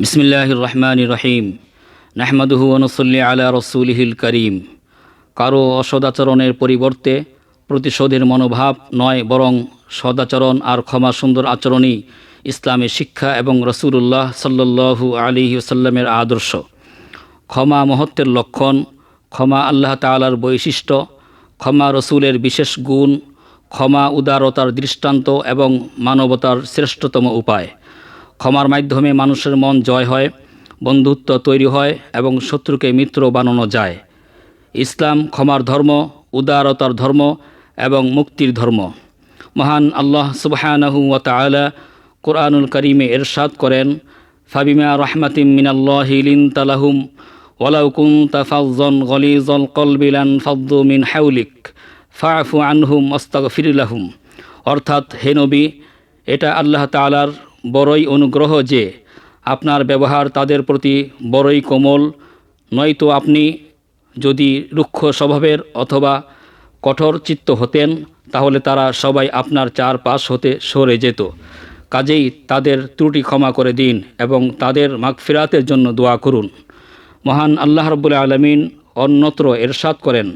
বিসমিল্লাহির রহমান রহিম। নাহমাদুহু অনুসল্লি আলা রসুলহিল করিম। কারও অসদাচরণের পরিবর্তে প্রতিশোধের মনোভাব নয়, বরং সদাচরণ আর ক্ষমা সুন্দর আচরণই ইসলামের শিক্ষা এবং রসুল্লাহ সাল্লু আলী সাল্লামের আদর্শ। ক্ষমা মহত্বের লক্ষণ, ক্ষমা আল্লাহ তালার বৈশিষ্ট্য, ক্ষমা রসুলের বিশেষ গুণ, ক্ষমা উদারতার দৃষ্টান্ত এবং মানবতার শ্রেষ্ঠতম উপায়। ক্ষমার মাধ্যমে মানুষের মন জয় হয়, বন্ধুত্ব তৈরি হয় এবং শত্রুকে মিত্র বানানো যায়। ইসলাম ক্ষমার ধর্ম, উদারতার ধর্ম এবং মুক্তির ধর্ম। মহান আল্লাহ সুবহানাহু ওয়া তাআলা কোরআনুল করিমে এরশাদ করেন, ফাবিমা রহমাতিম মিনাল্লাহি লিনতালাহুম ওয়ালাউ কুনতা ফাযযান গলিযাল কলবি লান ফাদ্দু মিন হাওলিক ফাফু আনহুম আস্তাগফির লাহুম। অর্থাৎ, হে নবী, এটা আল্লাহ তাআলার বড়ই অনুগ্রহ যে আপনার ব্যবহার তাদের প্রতি বড়ই কোমল, নয়তো আপনি যদি রুক্ষ স্বভাবের অথবা কঠোর চিত্ত হতেন, তাহলে তারা সবাই আপনার চার পাশ হতে সরে যেত। কাজেই তাদের ত্রুটি ক্ষমা করে দিন এবং তাদের মাগফিরাতের জন্য দোয়া করুন। মহান আল্লাহ রব্বুল আলমিন অন্যত্র এরশাদ করেন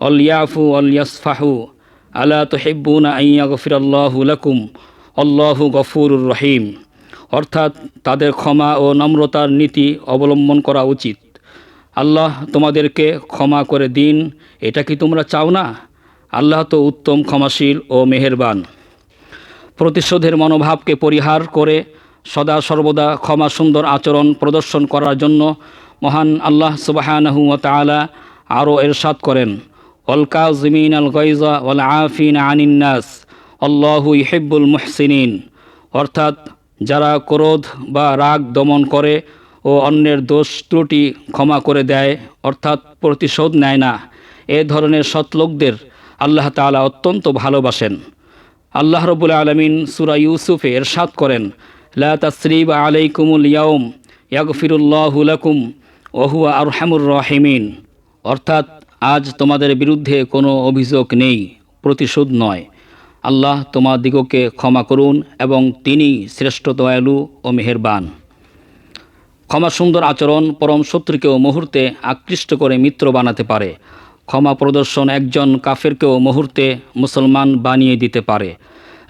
অলিয়াফু অলিয়াসফাহু আলা তহিব্বুনা আইয়া গফিরাল্লাহু লাকুম আল্লাহু গফুরুর রহিম। অর্থাৎ তাদের ক্ষমা ও নম্রতার নীতি অবলম্বন করা উচিত। আল্লাহ তোমাদেরকে ক্ষমা করে দিন, এটা কি তোমরা চাও না? আল্লাহ তো উত্তম ক্ষমাশীল ও মেহেরবান। প্রতিশোধের মনোভাবকে পরিহার করে সদা সর্বদা ক্ষমা সুন্দর আচরণ প্রদর্শন করার জন্য মহান আল্লাহ সুবাহানহু তালা আরও এরশাদ করেন। অলকা জমিন আল গৈজা ওল আফিন আনিন্নাস আল্লাহু ইহেব্বুল মুহসিনিন। অর্থাৎ যারা ক্রোধ বা রাগ দমন করে ও অন্যের দোষ ত্রুটি ক্ষমা করে দেয়, অর্থাৎ প্রতিশোধ নেয় না, এ ধরনের সৎলোকদের আল্লাহ তালা অত্যন্ত ভালোবাসেন। আল্লাহ রবুল আলমিন সুরা ইউসুফে এরশাদ করেন, লা তসরিব আলাইকুমুল ইয়াউম ইয়াগফিরুল্লাহুলাকুম ওহুয়া আরহামুর রহিমিন। অর্থাৎ আজ তোমাদের বিরুদ্ধে কোনো অভিযোগ নেই, প্রতিশোধ নয়। আল্লাহ তোমাদিগকে ক্ষমা করুন এবং তিনি শ্রেষ্ঠ দয়ালু ও মেহেরবান। ক্ষমা সুন্দর আচরণ পরম শত্রুকেও মুহূর্তে আকৃষ্ট করে মিত্র বানাতে পারে। ক্ষমা প্রদর্শন একজন কাফেরকেও মুহূর্তে মুসলমান বানিয়ে দিতে পারে।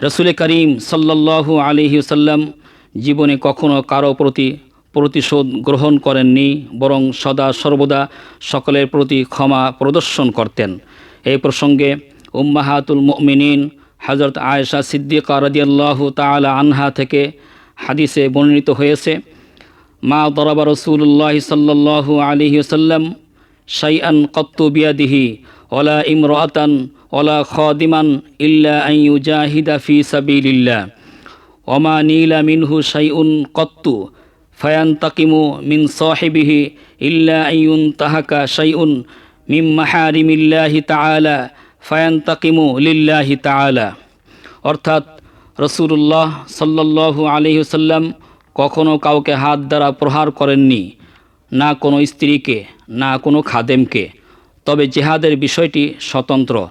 রসুল করিম সাল্লাল্লাহু আলিহি সাল্লাম জীবনে কখনো কারও প্রতি প্রতিশোধ গ্রহণ করেননি, বরং সদা সর্বদা সকলের প্রতি ক্ষমা প্রদর্শন করতেন। এই প্রসঙ্গে উম্মাহাতুল মুমিনিন হজরত আয়েশা সিদ্দিকা রদিয়াল্লাহু তালা আনহা থেকে হাদিসে বর্ণিত হয়েছে, মা দরাবা রসুল্লাহ সাল্লাল্লাহু আলিহি সাল্লাম শাইআন কত্তু বিয়াদিহি ওলা ইমরাতান ওলা খাদিমান ইল্লা আন ইউজাহিদা ফি সাবিলিল্লাহ। ওমা নীলা মিনহু শাইউন কত্তু, ফায়ান্তাকিমু মিন সাহিবিহি ইল্লা আইয়ুন তাহাকা শাইউন মিম মাহারিমিল্লাহি তাআলা ফায়ান্তাকিমু লিল্লাহি তাআলা। অর্থাৎ রসুল্লাহ সাল্লাল্লাহু আলাইহি সাল্লাম কখনো কাউকে হাত দ্বারা প্রহার করেননি, না কোনো স্ত্রীকে, না কোনো খাদেমকে। তবে জেহাদের বিষয়টি স্বতন্ত্র।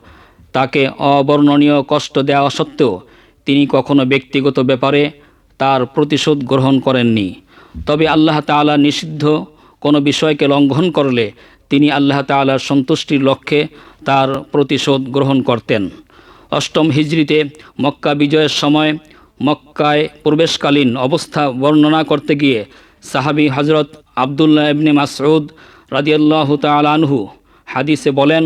তাকে অবর্ণনীয় কষ্ট দেওয়া সত্ত্বেও তিনি কখনো ব্যক্তিগত ব্যাপারে তার প্রতিশোধ গ্রহণ করেননি। তবে আল্লাহ তাআলা নিষিদ্ধ কোনো বিষয়কে লঙ্ঘন করলে তিনি আল্লাহ তাআলার সন্তুষ্টির লক্ষ্যে তার প্রতিশোধ গ্রহণ করতেন। অষ্টম হিজড়িতে মক্কা বিজয়ের সময় মক্কায় প্রবেশকালীন অবস্থা বর্ণনা করতে গিয়ে সাহাবি হজরত আবদুল্লাহ ইবনে মাসউদ রাদিয়াল্লাহু তাআলা আনহু হাদিসে বলেন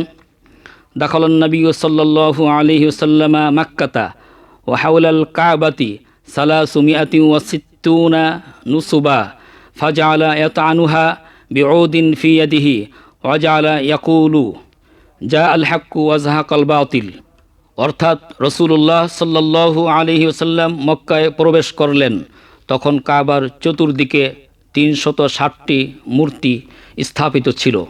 দাখলন নবী সাল্লাল্লাহু আলাইহি ওয়াসাল্লামা মাক্কাতা ওয়া হাওলাল কাবাতি সালাসুমিয়াতি ওয়া সিত্তুনা নুসুবা ফাজআলা ইয়াতানুহা বিউদিন ফি ইয়াদিহি ওয়া জাআলা ইয়াকুলু জা আল হাক্কু ওয়া জাহাকাল বাতিল। অর্থাৎ রসুল্লাহ সাল্লাল্লাহু আলহি ওসাল্লাম মক্কায় প্রবেশ করলেন। তখন কাবার চতুর্দিকে তিনশত ষাটটি মূর্তি স্থাপিত ছিল।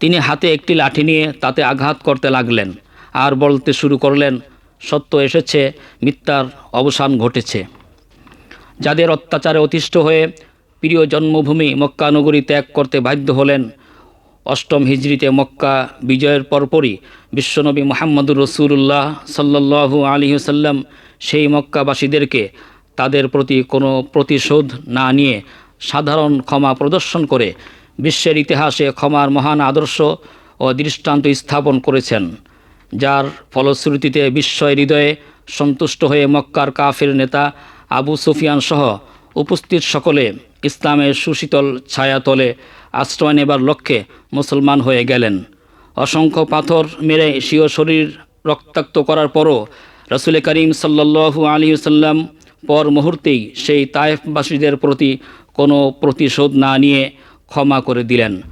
তিনি হাতে একটি লাঠি নিয়ে তাতে আঘাত করতে লাগলেন আর বলতে শুরু করলেন, সত্য এসেছে, মিথ্যার অবসান ঘটেছে। যাদের অত্যাচারে অতিষ্ঠ হয়ে প্রিয় জন্মভূমি মক্কানগরী ত্যাগ করতে বাধ্য হলেন অষ্টম হিজড়িতে মক্কা বিজয়ের পরপরই বিশ্বনবী মোহাম্মদুর রসুল্লাহ সাল্লাল্লাহু আলী সাল্লাম সেই মক্কাবাসীদেরকে তাদের প্রতি কোনো প্রতিশোধ না নিয়ে সাধারণ ক্ষমা প্রদর্শন করে বিশ্বের ইতিহাসে ক্ষমার মহান আদর্শ ও দৃষ্টান্ত স্থাপন করেছেন, যার ফলশ্রুতিতে বিস্ময় হৃদয়ে সন্তুষ্ট হয়ে মক্কার কাফের নেতা আবু সুফিয়ান সহ উপস্থিত সকলে ইসলামের সুশীতল ছায়াতলে আশ্রয় নেবার লক্ষ্যে মুসলমান হয়ে গেলেন। অসংখ্য পাথর মেরে স্বীয় শরীর রক্তাক্ত করার পরও রসুল করিম সাল্লাল্লাহু আলী সাল্লাম পর মুহূর্তেই সেই তায়েফবাসীদের প্রতি কোনো প্রতিশোধ না নিয়ে ক্ষমা করে দিলেন।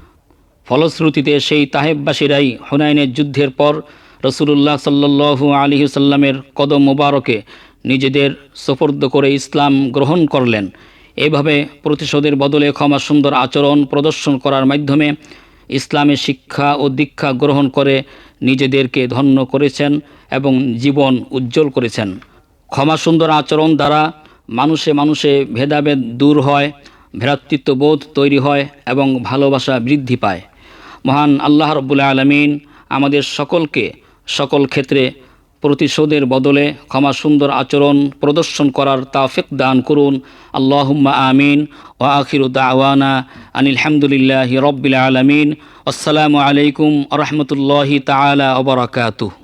ফলশ্রুতিতে সেই তাহেববাসীরাই হুনাইনের যুদ্ধের পর রসুলুল্লাহ সাল্লু আলী সাল্লামের কদম মোবারকে নিজেদের সোপর্দ করে ইসলাম গ্রহণ করলেন। এভাবে প্রতিশোধের বদলে ক্ষমা সুন্দর আচরণ প্রদর্শন করার মাধ্যমে ইসলামের শিক্ষা ও দীক্ষা গ্রহণ করে নিজেদেরকে ধন্য করেছেন এবং জীবন উজ্জ্বল করেছেন। ক্ষমা সুন্দর আচরণ দ্বারা মানুষে মানুষে ভেদাভেদ দূর হয়, ভ্রাতৃত্ববোধ তৈরি হয় এবং ভালোবাসা বৃদ্ধি পায়। মহান আল্লাহ রব্বুল আলমিন আমাদের সকলকে সকল ক্ষেত্রে প্রতিশোধের বদলে ক্ষমা সুন্দর আচরণ প্রদর্শন করার তাফিক দান করুন। আল্লাহুম্মা আমিন। ও আখির দাওয়ানা আনিল হামদুলিল্লাহ রব্বিল আলমিন। আসসালামু আলাইকুম রহমতুল্লাহি তালা ওবরাকাতুহ